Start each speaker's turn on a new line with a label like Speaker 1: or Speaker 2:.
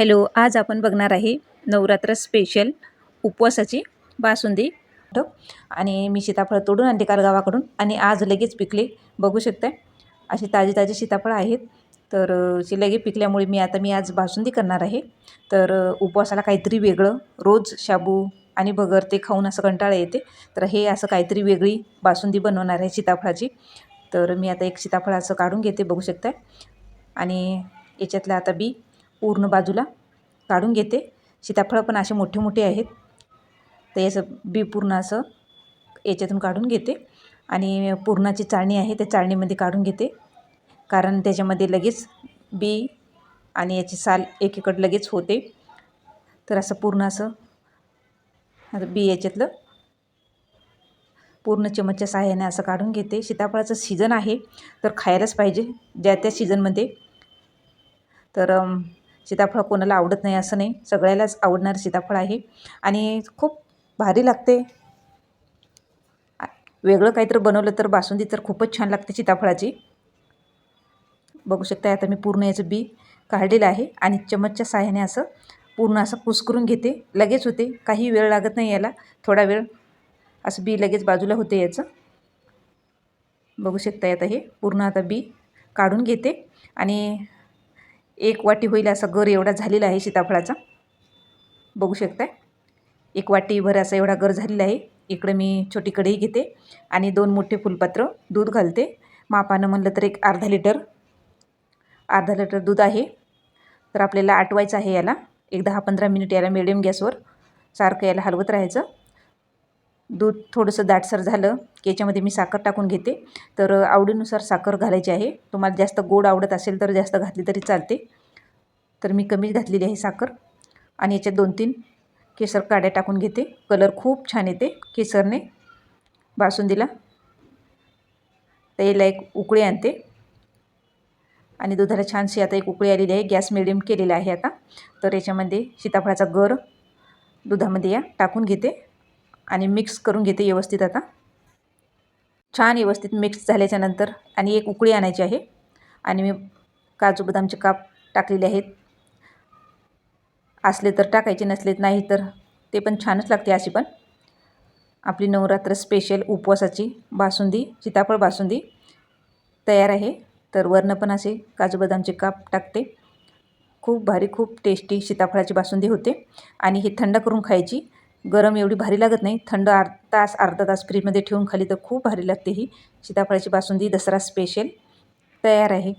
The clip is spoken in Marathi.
Speaker 1: हॅलो आज आपण बघणार आहे नवरात्र स्पेशल उपवासाची बासुंदी. आणि मी सीताफळ तोडून आणते काल गावाकडून आणि आज लगेच पिकले. बघू शकताय अशी ताजी ताजी सीताफळं आहेत. तर अ, लगे पिकल्यामुळे मी आता मी आज बासुंदी करणार आहे. तर उपवासाला काहीतरी वेगळं रोज शाबू आणि भगर ते खाऊन असं कंटाळा येते. तर हे असं काहीतरी वेगळी बासुंदी बनवणार आहे सीताफळाची. तर मी आता एक सीताफळ असं काढून घेते बघू शकताय. आणि याच्यातलं आता बी पूर्ण बाजूला काढून घेते. सीताफळं पण असे मोठे मोठे आहेत. तर याचं बी पूर्ण असं याच्यातून काढून घेते. आणि पूर्णाची चाळणी आहे त्या चाळणीमध्ये काढून घेते. कारण त्याच्यामध्ये लगेच बी आणि याची साल एकीकडे लगेच होते. तर असं पूर्ण असं आता बी याच्यातलं पूर्ण चमचच्या सहाय्याने असं काढून घेते. सीताफळाचं सीझन आहे तर खायलाच पाहिजे. ज्या त्या सीझनमध्ये. तर सीताफळ कोणाला आवडत नाही असं नाही. सगळ्यालाच आवडणारं सीताफळ आहे. आणि खूप भारी लागते. वेगळं काहीतरी बनवलं तर बासुंदी तर खूपच छान लागते सीताफळाची. बघू शकता आता मी पूर्ण याचं बी काढलेलं आहे. आणि चमचच्या साह्याने असं पूर्ण असं कुस्करून घेते. लगेच होते. काही वेळ लागत नाही याला. थोडा वेळ असं बी लगेच बाजूला होते याचं. बघू शकता आता हे पूर्ण आता बी काढून घेते. आणि एक वाटी होईल असा गर एवढा झालेला आहे सीताफळाचा. बघू शकताय. एक वाटीभर असा एवढा गर झालेला आहे. इकडे मी छोटी कढई घेते आणि दोन मोठे फुलपात्र दूध घालते. मापानं म्हणलं तर एक अर्धा लिटर अर्धा लिटर दूध आहे. तर आपल्याला आटवायचं आहे याला. एक दहा पंधरा मिनिट याला मिडियम गॅसवर सारखं याला हलवत राहायचं. दूध थोडंसं दाटसर झालं की याच्यामध्ये मी साखर टाकून घेते. तर आवडीनुसार साखर घालायची आहे. तुम्हाला जास्त गोड आवडत असेल तर जास्त घातली तरी चालते. तर मी कमीच घातलेली आहे साखर. आणि याच्यात दोन तीन केसर काड्या टाकून घेते. कलर खूप छान येते केसरने. बासुंदीला तर याला एक उकळी आणते. आणि दुधाला छानशी आता एक उकळी आलेली आहे. गॅस मिडियम केलेला आहे आता. तर याच्यामध्ये सीताफळाचा गर दुधामध्ये या टाकून घेते. आणि मिक्स करून घेते व्यवस्थित आता. छान व्यवस्थित मिक्स झाल्याच्यानंतर आणि एक उकळी आणायची आहे. आणि मी काजू बदामचे काप टाकलेले आहेत. असले तर टाकायचे नसलेत नाही तर ते पण छानच लागते अशी पण. आपली नवरात्र स्पेशल उपवासाची बासुंदी सीताफळ बासुंदी तयार आहे. तर वरनं पण असे काजू बदामचे काप टाकते. खूप भारी खूप टेस्टी सीताफळाची बासुंदी होते. आणि ही थंड करून खायची. गरम एवढी भारी लागत नाही. थंड अर् तास अर्धा तास फ्रीजमध्ये ठेवून खाली तर खूप भारी लागते ही. सीताफळाची बासुंदी दसरा स्पेशल तयार आहे.